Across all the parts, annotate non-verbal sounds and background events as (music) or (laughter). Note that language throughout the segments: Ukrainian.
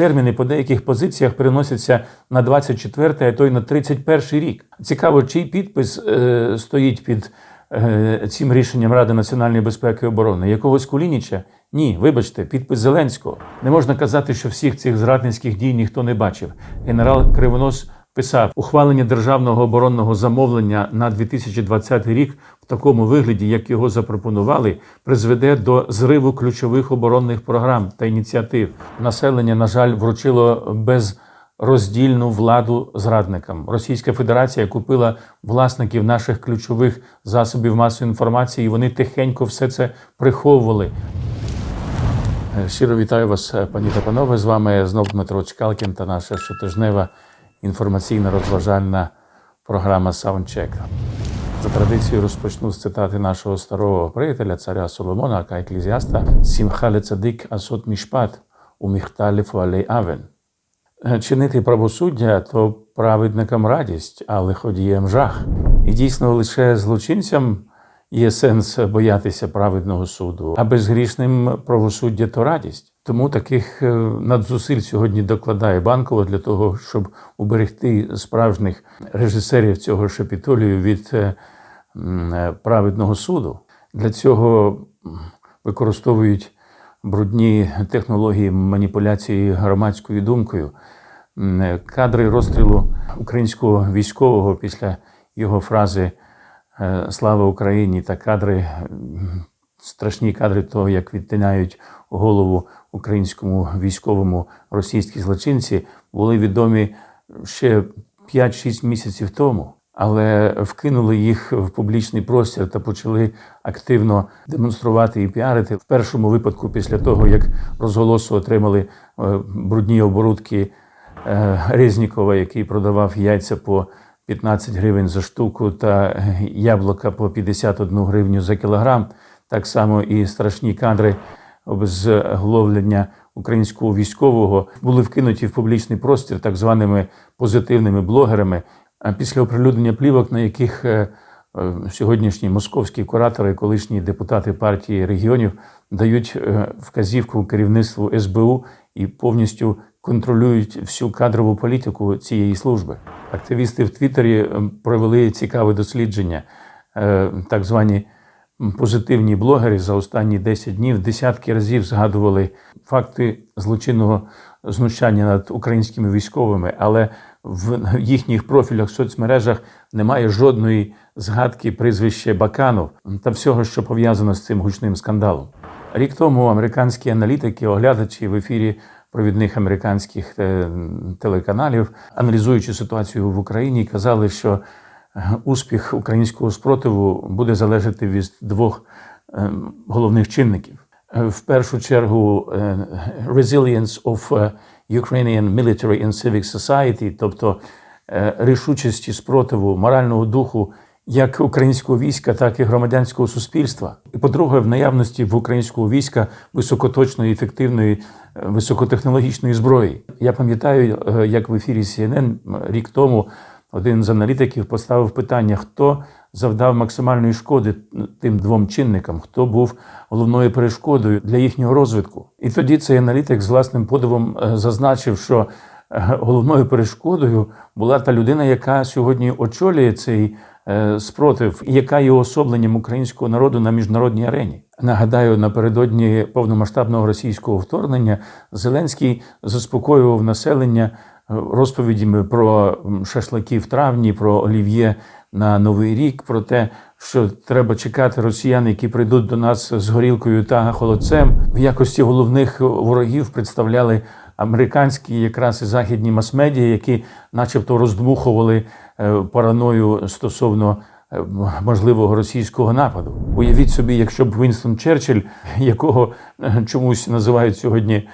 терміни по деяких позиціях переносяться на 24, а то й на 31 рік. Цікаво, чий підпис е, стоїть під е, цим рішенням Ради національної безпеки і оборони? Якогось Кулініча? Ні, вибачте, підпис Зеленського. Не можна казати, що всіх цих зрадницьких дій ніхто не бачив. Генерал Кривонос писав ухвалення державного оборонного замовлення на 2020 рік такому вигляді, як його запропонували, призведе до зриву ключових оборонних програм та ініціатив. Населення, на жаль, вручило без роздільну владу зрадникам. Російська Федерація купила власників наших ключових засобів масової інформації, і вони тихенько все це приховували. Е, Щиро вітаю вас, е, пані та панове. З вами знов Дмитро Чкалкін та наша щотижнева інформаційна розважальна програма Саундчек. За традицією розпочну з цитати нашого старого приятеля, царя Соломона, ака еклезіаста Сімхале цадик асот мішпат у міхталі фуалей авен. Е, Чинити правосуддя то праведникам радість, а лиходієм жах. І дійсно лише злочинцям є сенс боятися праведного суду, а безгрішним правосуддя то радість. Тому таких е, надзусиль сьогодні докладає банково для того, щоб уберегти справжніх режисерів цього шепітолію від е, е, праведного суду. Для цього використовують брудні технології маніпуляції громадською думкою. Кадри розстрілу українського військового після його фрази Слава Україні та кадри, страшні кадри того, як відтинають голову українському військовому російські злочинці, були відомі ще 5-6 місяців тому. Але вкинули їх в публічний простір та почали активно демонструвати і піарити. В першому випадку, після того як розголосу отримали е, брудні оборудки е, Резнікова, який продавав яйця по 15 гривень за штуку та яблука по 51 гривню за кілограм. Так само і страшні кадри обезгловлення українського військового були вкинуті в публічний простір так званими позитивними блогерами. А після оприлюднення плівок, на яких е, е, сьогоднішні московські куратори, колишні депутати партії регіонів дають е, вказівку керівництву СБУ і повністю контролюють всю кадрову політику цієї служби. Активісти в Твіттері провели цікаве дослідження. Так звані позитивні блогери за останні 10 днів десятки разів згадували факти злочинного знущання над українськими військовими, але в їхніх профілях в соцмережах немає жодної згадки прізвища Баканов та всього, що пов'язано з цим гучним скандалом. Рік тому американські аналітики, оглядачі в ефірі провідних американських е, телеканалів, аналізуючи ситуацію в Україні, казали, що успіх українського спротиву буде залежати від двох е, головних чинників. Е, В першу чергу е, resilience of Ukrainian military and civic society, тобто рішучості спротиву, морального духу як українського війська, так і громадянського суспільства. І по-друге, в наявності в українського війська високоточної, ефективної, високотехнологічної зброї. Я пам'ятаю, як в ефірі CNN рік тому один з аналітиків поставив питання, хто завдав максимальної шкоди тим двом чинникам, хто був головною перешкодою для їхнього розвитку. І тоді цей аналітик з власним подивом е, зазначив, що е, головною перешкодою була та людина, яка сьогодні очолює цей е, спротив, яка є особленням українського народу на міжнародній арені. Нагадаю, напередодні повномасштабного російського вторгнення Зеленський заспокоював населення розповідями про шашлики в травні, про олів'є на новий рік, про те, що треба чекати росіян, які прийдуть до нас з горілкою та холодцем. В якості головних ворогів представляли американські якраз і західні мас-медіа, які, начебто, роздмухували е, параною стосовно е, можливого російського нападу. Уявіть собі, якщо б Вінстон Черчилль, (laughs) якого е, чомусь називають сьогодні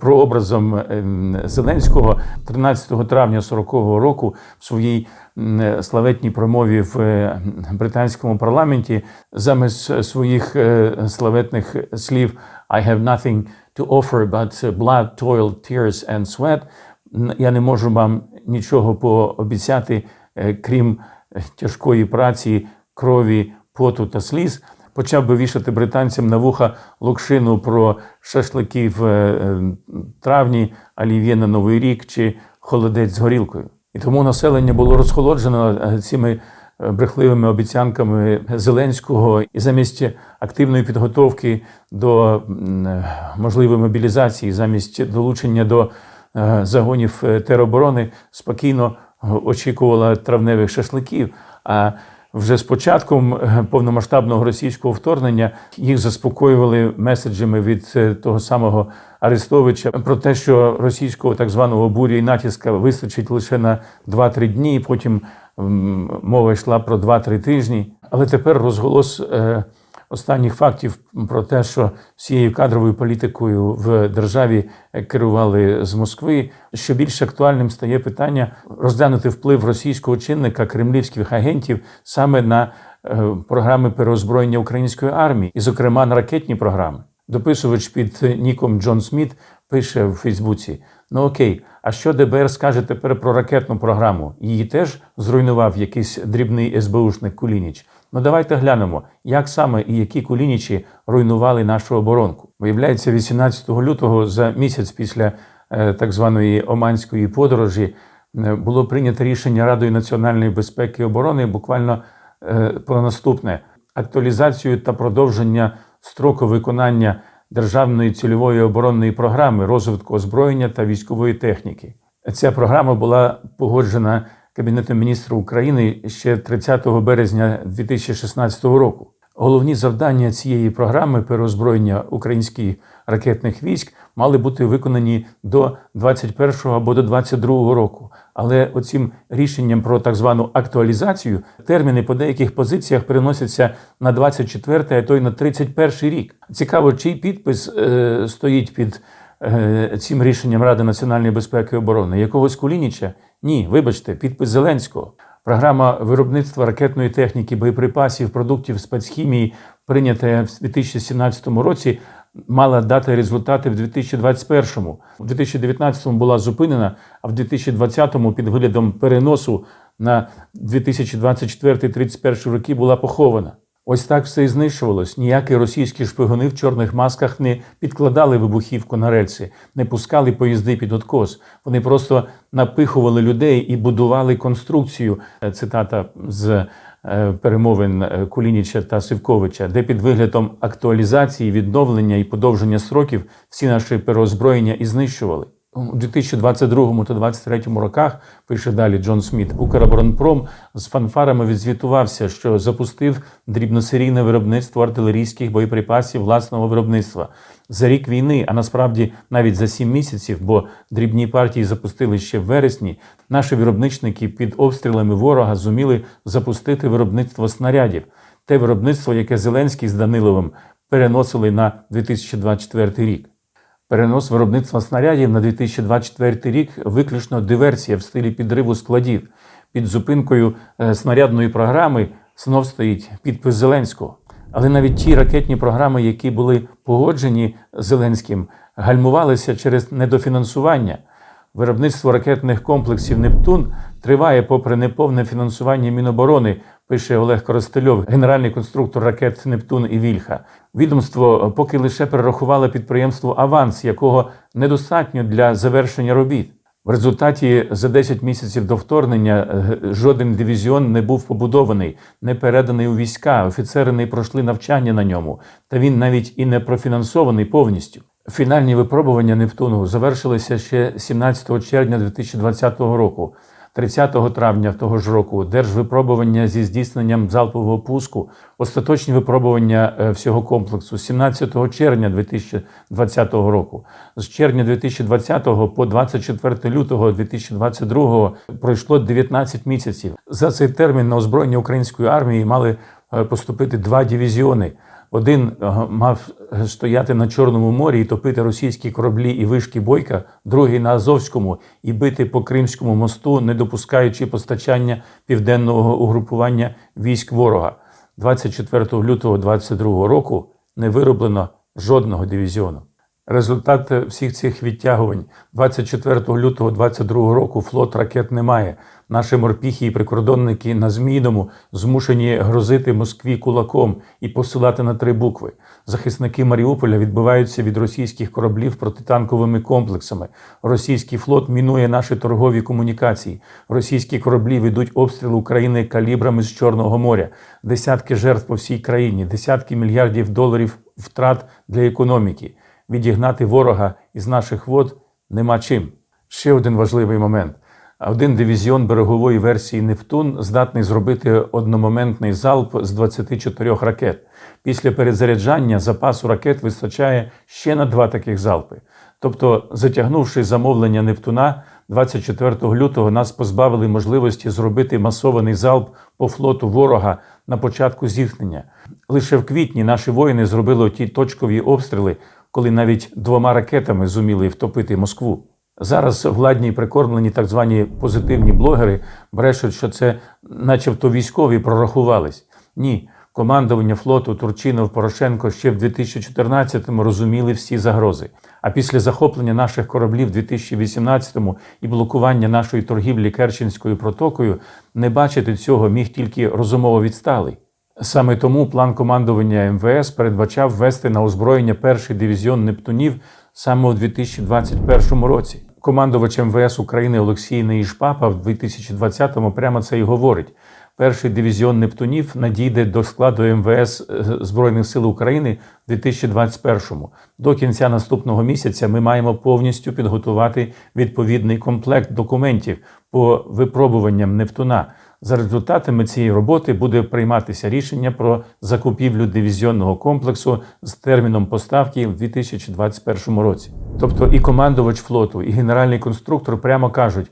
прообразом ем, Зеленського, 13 травня 40-го року в своїй е, славетній промові в е, британському парламенті замість своїх е, славетних слів I have nothing to offer but blood, toil, tears and sweat. Я не можу вам нічого пообіцяти, е, крім е, тяжкої праці, крові, поту та сліз. Почав би вішати британцям на вуха локшину про шашлики в е, травні, олів'є на Новий рік чи холодець з горілкою. І тому населення було розхолоджено е, цими е, брехливими обіцянками Зеленського, і замість активної підготовки до е, можливої мобілізації, замість долучення до е, загонів е, тероборони, спокійно е, очікувала травневих шашликів. А вже з початком е, повномасштабного російського вторгнення їх заспокоювали меседжами від е, того самого Арестовича про те, що російського так званого бурі і натиска вистачить лише на 2-3 дні. Потім мова йшла про 2-3 тижні. Але тепер розголос е, останніх фактів про те, що всією кадровою політикою в державі керували з Москви. Що більш актуальним стає питання розглянути вплив російського чинника кремлівських агентів саме на е, програми переозброєння української армії, і, зокрема, на ракетні програми. Дописувач під ніком Джон Сміт пише в Фейсбуці: Ну окей, а що ДБР скаже тепер про ракетну програму? Її теж зруйнував якийсь дрібний СБУшник Кулініч. Ну давайте глянемо, як саме і які кулінічі руйнували нашу оборонку. Виявляється, 18 лютого, за місяць після е, так званої оманської подорожі, е, було прийнято рішення Радою національної безпеки і оборони буквально е, про наступне: актуалізацію та продовження строку виконання державної цільової оборонної програми розвитку озброєння та військової техніки. Ця програма була погоджена Кабінетом міністрів України ще 30 березня 2016 року. Головні завдання цієї програми переозброєння українських ракетних військ мали бути виконані до 21 або до 22 року. Але оцим рішенням про так звану актуалізацію терміни по деяких позиціях переносяться на 24, а то й на 31 рік. Цікаво, чий підпис е, стоїть під е, цим рішенням Ради національної безпеки і оборони? Якогось Кулініча? Ні, вибачте, підпис Зеленського. Програма виробництва ракетної техніки, боєприпасів, продуктів спецхімії, прийнята в 2017 році, мала дати результати в 2021-му. У 2019-му була зупинена, а в 2020-му під виглядом переносу на 2024-31 роки була похована. Ось так все і знищувалось. Ніякі російські шпигуни в чорних масках не підкладали вибухівку на рельси, не пускали поїзди під откос. Вони просто напихували людей і будували конструкцію. Е, Цитата з е, перемовин е, Кулініча та Сивковича, де під виглядом актуалізації, відновлення і подовження строків всі наші переозброєння і знищували. У 2022 та 2023 роках, пише далі Джон Сміт, Укроборонпром з фанфарами відзвітувався, що запустив дрібносерійне виробництво артилерійських боєприпасів власного виробництва за рік війни, а насправді навіть за сім місяців, бо дрібні партії запустили ще в вересні. Наші виробничники під обстрілами ворога зуміли запустити виробництво снарядів, те виробництво, яке Зеленський з Даниловим переносили на 2024 рік. Перенос виробництва снарядів на 2024 рік виключно диверсія в стилі підриву складів. Під зупинкою е, снарядної програми знов стоїть підпис Зеленського. Але навіть ті ракетні програми, які були погоджені Зеленським, гальмувалися через недофінансування. Виробництво ракетних комплексів Нептун триває попри неповне фінансування Міноборони, пише Олег Коростельов, генеральний конструктор ракет Нептун і Вільха. Відомство поки лише перерахувало підприємству аванс, якого недостатньо для завершення робіт. В результаті за 10 місяців до вторгнення е, жоден дивізіон не був побудований, не переданий у війська. Офіцери не пройшли навчання на ньому, та він навіть і не профінансований повністю. Фінальні випробування Нептуну завершилися ще 17 червня 2020 року. 30 травня того ж року держвипробування зі здійсненням залпового пуску, остаточні випробування е, всього комплексу 17 червня 2020 року. З червня 2020 по 24 лютого 2022 пройшло 19 місяців. За цей термін на озброєння української армії мали е, поступити два дивізіони. Один е, мав стояти на Чорному морі і топити російські кораблі і вишки бойка, другий на Азовському і бити по Кримському мосту, не допускаючи постачання південного угрупування військ ворога. 24 лютого 2022 року не вироблено жодного дивізіону. Результат всіх цих відтягувань 24 лютого 22 року флот ракет немає. Наші морпіхи і прикордонники на Змійному змушені грозити Москві кулаком і посилати на три букви. Захисники Маріуполя відбиваються від російських кораблів протитанковими комплексами. Російський флот мінує наші торгові комунікації. Російські кораблі ведуть обстріл України калібрами з Чорного моря. Десятки жертв по всій країні, десятки мільярдів доларів втрат для економіки. Відігнати ворога із наших вод нема чим. Ще один важливий момент. Один дивізіон берегової версії Нептун здатний зробити одномоментний залп з 24 ракет. Після перезаряджання запасу ракет вистачає ще на два таких залпи. Тобто, затягнувши замовлення Нептуна, 24 лютого нас позбавили можливості зробити масований залп по флоту ворога на початку зіткнення. Лише в квітні наші воїни зробили ті точкові обстріли, коли навіть двома ракетами зуміли втопити Москву. Зараз владні прикормлені так звані позитивні блогери брешуть, що це, начебто, військові прорахувались. Ні, командування флоту Турчинов Порошенко ще в 2014-му розуміли всі загрози. А після захоплення наших кораблів в 2018-му і блокування нашої торгівлі Керченською протокою не бачити цього міг тільки розумово відсталий. Саме тому план командування МВС передбачав ввести на озброєння перший дивізіон Нептунів саме у 2021 році. Командувач МВС України Олексій Неїшпапа в 2020-му прямо це і говорить. Перший дивізіон Нептунів надійде до складу МВС е, Збройних сил України в 2021-му. До кінця наступного місяця ми маємо повністю підготувати відповідний комплект документів по випробуванням Нептуна. За результатами цієї роботи буде прийматися рішення про закупівлю дивізіонного комплексу з терміном поставки в 2021 році. Тобто і командувач флоту, і генеральний конструктор прямо кажуть,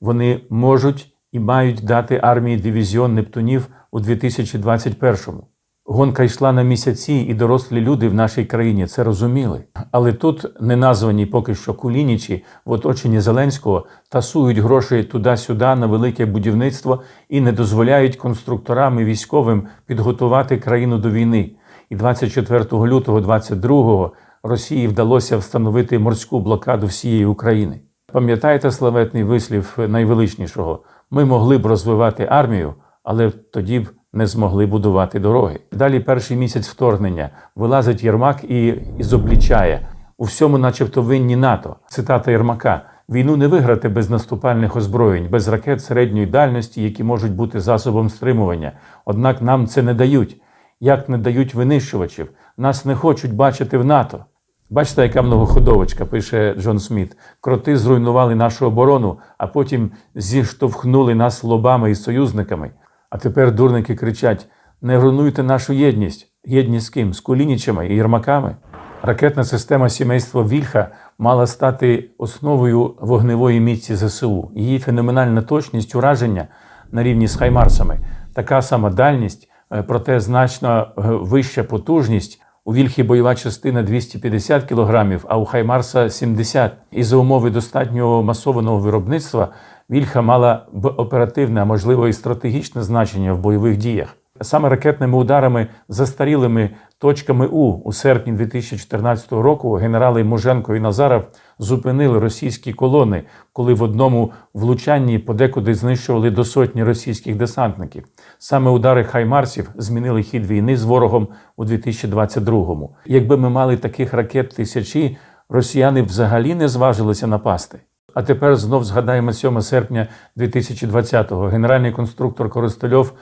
вони можуть і мають дати армії дивізіон Нептунів у 2021-му. Гонка йшла на місяці, і дорослі люди в нашій країні це розуміли. Але тут не названі поки що кулінічі в оточенні Зеленського тасують гроші туди-сюди на велике будівництво і не дозволяють конструкторам і військовим підготувати країну до війни. І 24 лютого 22-го Росії вдалося встановити морську блокаду всієї України. Пам'ятаєте славетний вислів найвеличнішого? Ми могли б розвивати армію, але тоді б не змогли будувати дороги. Далі перший місяць вторгнення вилазить Єрмак і ізоблічає у всьому, начебто, винні НАТО. Цитата Єрмака: війну не виграти без наступальних озброєнь, без ракет середньої дальності, які можуть бути засобом стримування. Однак нам це не дають. Як не дають винищувачів, нас не хочуть бачити в НАТО. Бачите, яка многоходовочка, пише Джон Сміт. Кроти зруйнували нашу оборону, а потім зіштовхнули нас лобами і союзниками. А тепер дурники кричать: не руйнуйте нашу єдність. Єдність з ким? З кулінічами і єрмаками. Ракетна система сімейства Вільха мала стати основою вогневої міці ЗСУ. Її феноменальна точність ураження на рівні з Хаймарсами, така сама дальність, е, проте значно е, вища потужність. У Вільхі бойова частина 250 кг, а у Хаймарса 70. І за умови достатнього масованого виробництва Вільха мала б оперативне, а можливо і стратегічне значення в бойових діях. Саме ракетними ударами застарілими точками У у серпні 2014 року генерали Муженко і Назаров зупинили російські колони, коли в одному влучанні подекуди знищували до сотні російських десантників. Саме удари Хаймарсів змінили хід війни з ворогом у 2022-му. Якби ми мали таких ракет тисячі, росіяни взагалі не зважилися напасти. А тепер знов згадаємо 7 серпня 2020-го. Генеральний конструктор Користольов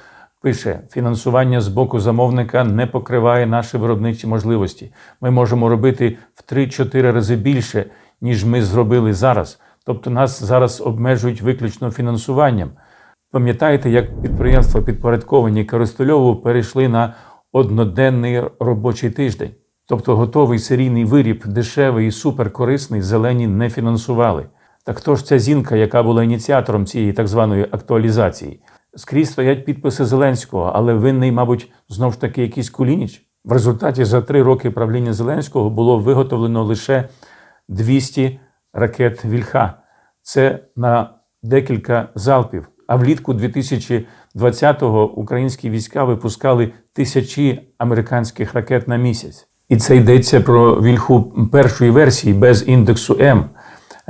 пише: фінансування з боку замовника не покриває наші виробничі можливості. Ми можемо робити в 3-4 рази більше, ніж ми зробили зараз. Тобто нас зараз обмежують виключно фінансуванням. Пам'ятаєте, як підприємства підпорядковані Користольову перейшли на одноденний робочий тиждень? Тобто готовий серійний виріб, дешевий і суперкорисний, зелені не фінансували. Так хто ж ця зінка, яка була ініціатором цієї так званої актуалізації? Скрізь стоять підписи Зеленського, але винний, мабуть, знов ж таки якийсь кулініч. В результаті за три роки правління Зеленського було виготовлено лише 200 ракет Вільха. Це на декілька залпів. А влітку 2020-го українські війська випускали тисячі американських ракет на місяць. І це йдеться про вільху першої версії без індексу М.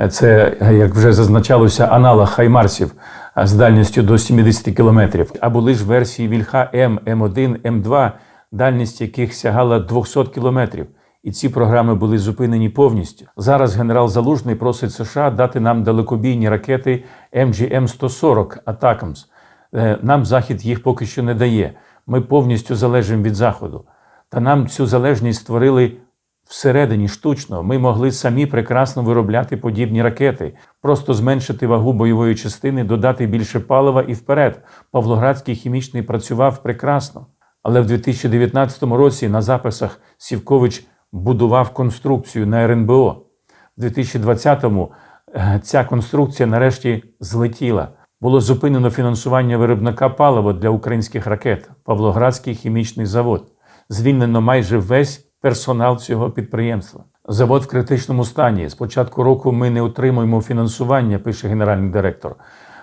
Це, як вже зазначалося, аналог хаймарсів з дальністю до 70 кілометрів. А були ж версії вільха М, М1, М2, дальність яких сягала 200 кілометрів. І ці програми були зупинені повністю. Зараз генерал Залужний просить США дати нам далекобійні ракети MGM-140 Атакамс. Е, Нам Захід їх поки що не дає. Ми повністю залежимо від Заходу. Та нам цю залежність створили всередині штучно. Ми могли самі прекрасно виробляти подібні ракети, просто зменшити вагу бойової частини, додати більше палива і вперед. Павлоградський хімічний працював прекрасно. Але в 2019 році на записах Сівкович будував конструкцію на РНБО. В 2020-му е, ця конструкція нарешті злетіла. Було зупинено фінансування виробника палива для українських ракет Павлоградський хімічний завод. Звільнено майже весь персонал цього підприємства. Завод в критичному стані. З початку року ми не отримуємо фінансування, пише генеральний директор.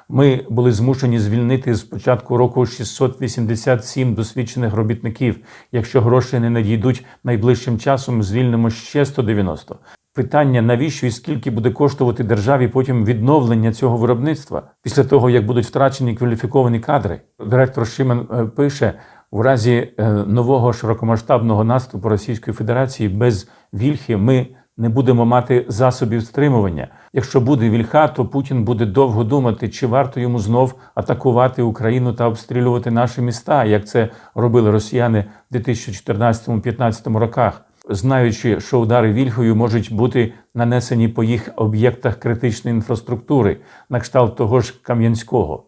Ми були змушені звільнити з початку року 687 досвідчених робітників. Якщо гроші не надійдуть найближчим часом, звільнимо ще 190. Питання, навіщо і скільки буде коштувати державі потім відновлення цього виробництва після того, як будуть втрачені кваліфіковані кадри. Директор Шимен е, пише: у разі е, нового широкомасштабного наступу Російської Федерації без вільхи ми не будемо мати засобів стримування. Якщо буде вільха, то Путін буде довго думати, чи варто йому знов атакувати Україну та обстрілювати наші міста, як це робили росіяни в 2014-2015 роках, знаючи, що удари вільхою можуть бути нанесені по їх об'єктах критичної інфраструктури, на кшталт того ж Кам'янського.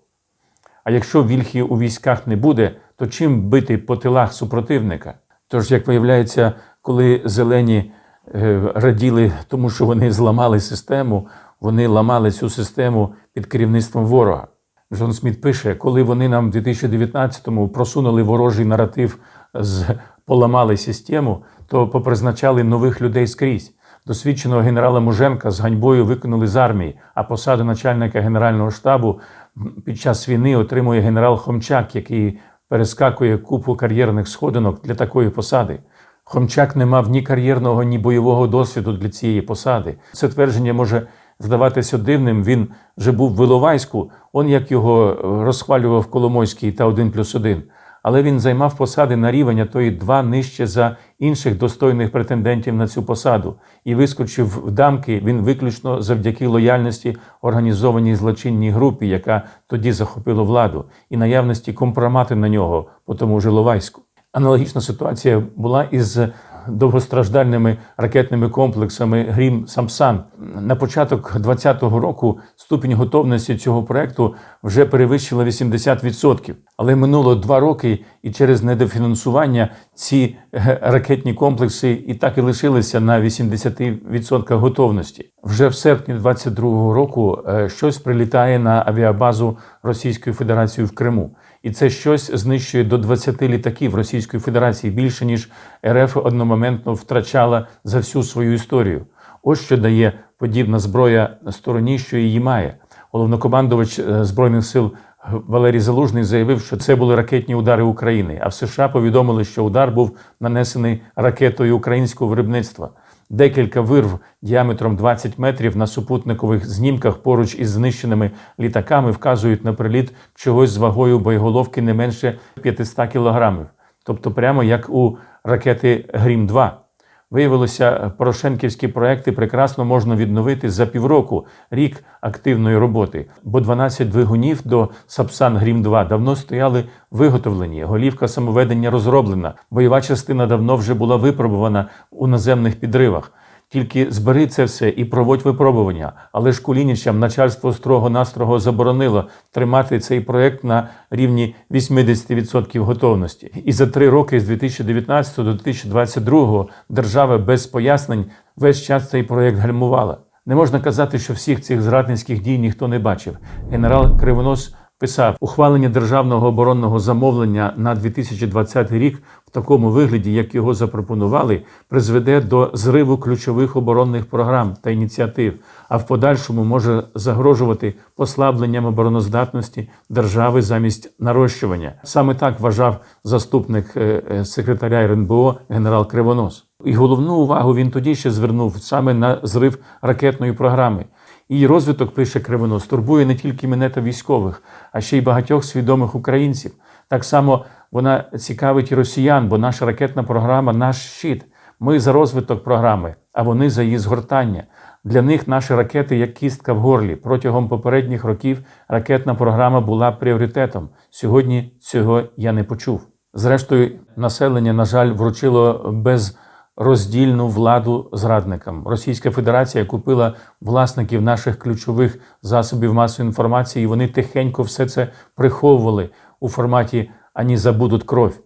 А якщо вільхи у військах не буде, то чим бити по тилах супротивника? Тож, як виявляється, коли зелені е, раділи тому, що вони зламали систему, вони ламали цю систему під керівництвом ворога. Джон Сміт пише, коли вони нам в 2019-му просунули ворожий наратив з поламали систему, то попризначали нових людей скрізь. Досвідченого генерала Муженка з ганьбою викинули з армії, а посаду начальника генерального штабу під час війни отримує генерал Хомчак, який перескакує купу кар'єрних сходинок для такої посади. Хомчак не мав ні кар'єрного, ні бойового досвіду для цієї посади. Це твердження може здаватися дивним. Він вже був в Виловайську, он як його розхвалював Коломойський та один плюс один. Але він займав посади на рівень, а то й два нижче за інших достойних претендентів на цю посаду і вискочив в дамки він виключно завдяки лояльності організованій злочинній групі, яка тоді захопила владу, і наявності компромати на нього по тому ж Іловайську. Аналогічна ситуація була із довгостраждальними ракетними комплексами Грім Самсан. На початок 2020 року ступінь готовності цього проекту вже перевищила 80%. Але минуло два роки, і через недофінансування ці (laughs) ракетні комплекси і так і лишилися на 80% готовності. Вже в серпні 2022 року е, щось прилітає на авіабазу Російської Федерації в Криму. І це щось знищує до 20 літаків Російської Федерації більше ніж РФ одномоментно втрачала за всю свою історію. Ось що дає подібна зброя стороні, що її має. Головнокомандувач е, збройних сил Валерій Залужний заявив, що це були ракетні удари України. А в США повідомили, що удар був нанесений ракетою українського виробництва. Декілька вирв діаметром 20 метрів на супутникових знімках поруч із знищеними літаками вказують на приліт чогось з вагою боєголовки не менше 500 кілограмів, тобто прямо як у ракети Грім 2 Виявилося, порошенківські проекти прекрасно можна відновити за півроку рік активної роботи, бо 12 двигунів до Сапсан Грім 2 давно стояли виготовлені. Голівка самоведення розроблена. Бойова частина давно вже була випробувана у наземних підривах. Тільки збери це все і проводь випробування. Але ж Кулінічам начальство строго-настрого заборонило тримати цей проект на рівні 80% готовності. І за три роки з 2019 до 2022 держава без пояснень весь час цей проект гальмувала. Не можна казати, що всіх цих зрадницьких дій ніхто не бачив. Генерал Кривонос писав ухвалення державного оборонного замовлення на 2020 рік в такому вигляді, як його запропонували, призведе до зриву ключових оборонних програм та ініціатив, а в подальшому може загрожувати послабленням обороноздатності держави замість нарощування. Саме так вважав заступник е, е, секретаря РНБО генерал Кривонос. І головну увагу він тоді ще звернув саме на зрив ракетної програми. Її розвиток, пише Кривонос, турбує не тільки мене та військових, а ще й багатьох свідомих українців. Так само вона цікавить і росіян, бо наша ракетна програма наш щит. Ми за розвиток програми, а вони за її згортання. Для них наші ракети як кістка в горлі. Протягом попередніх років ракетна програма була пріоритетом. Сьогодні цього я не почув. Зрештою, населення, на жаль, вручило безроздільну владу зрадникам. Російська Федерація купила власників наших ключових засобів масової інформації, і вони тихенько все це приховували у форматі ані забудуть кров.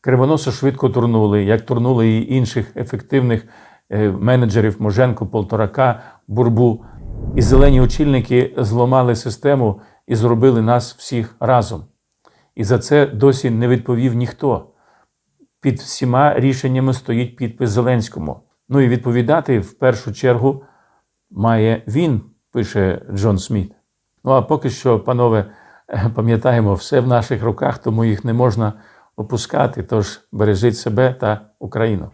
Кривоноса швидко турнули, як турнули і інших ефективних е, менеджерів Моженко, Полторака, Бурбу. І зелені очільники зламали систему і зробили нас всіх разом. І за це досі не відповів ніхто. Під всіма рішеннями стоїть підпис Зеленському. Ну і відповідати в першу чергу має він, пише Джон Сміт. Ну а поки що, панове, (laughs) пам'ятаємо, все в наших руках, тому їх не можна опускати. Тож бережіть себе та Україну.